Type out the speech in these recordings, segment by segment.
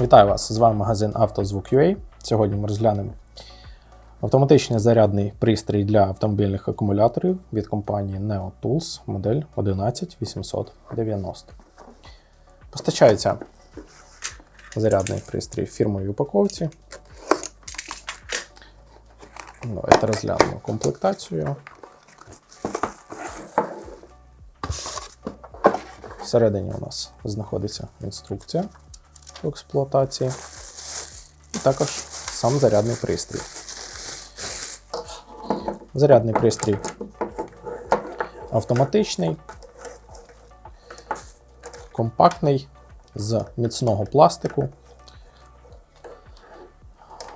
Вітаю вас! З вами магазин «Автозвук.UA». Сьогодні ми розглянемо автоматичний зарядний пристрій для автомобільних акумуляторів від компанії Neo Tools модель 11890. Постачається зарядний пристрій в упаковці. Давайте розглянемо комплектацію. Всередині у нас знаходиться інструкція по експлуатації, і також сам зарядний пристрій. Зарядний пристрій автоматичний, компактний з міцного пластику.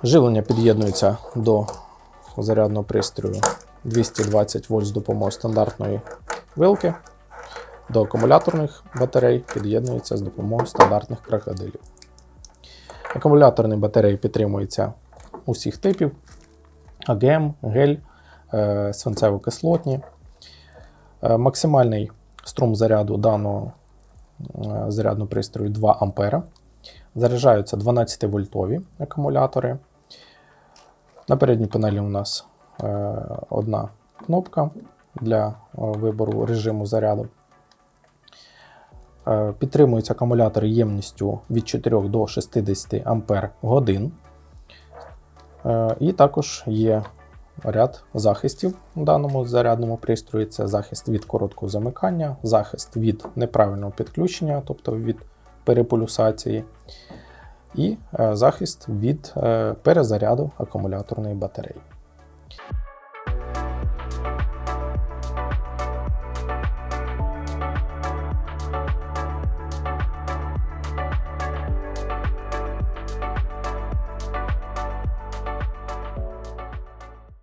Живлення під'єднується до зарядного пристрою 220 вольт з допомогою стандартної вилки. До акумуляторних батарей під'єднується з допомогою стандартних крокодилів. Акумуляторні батареї підтримуються усіх типів: АГМ, гель, е, свинцево-кислотні. Е, Максимальний струм заряду даного е, зарядного пристрою 2 А. Заряджаються 12-вольтові акумулятори. На передній панелі у нас одна кнопка для вибору режиму заряду. Е, Підтримуються акумулятори ємністю від 4 до 60 Ампер годин. Е, І також є ряд захистів у даному зарядному пристрої. Це захист від короткого замикання, захист від неправильного підключення, тобто від переполюсації, і е, захист від перезаряду акумуляторної батареї.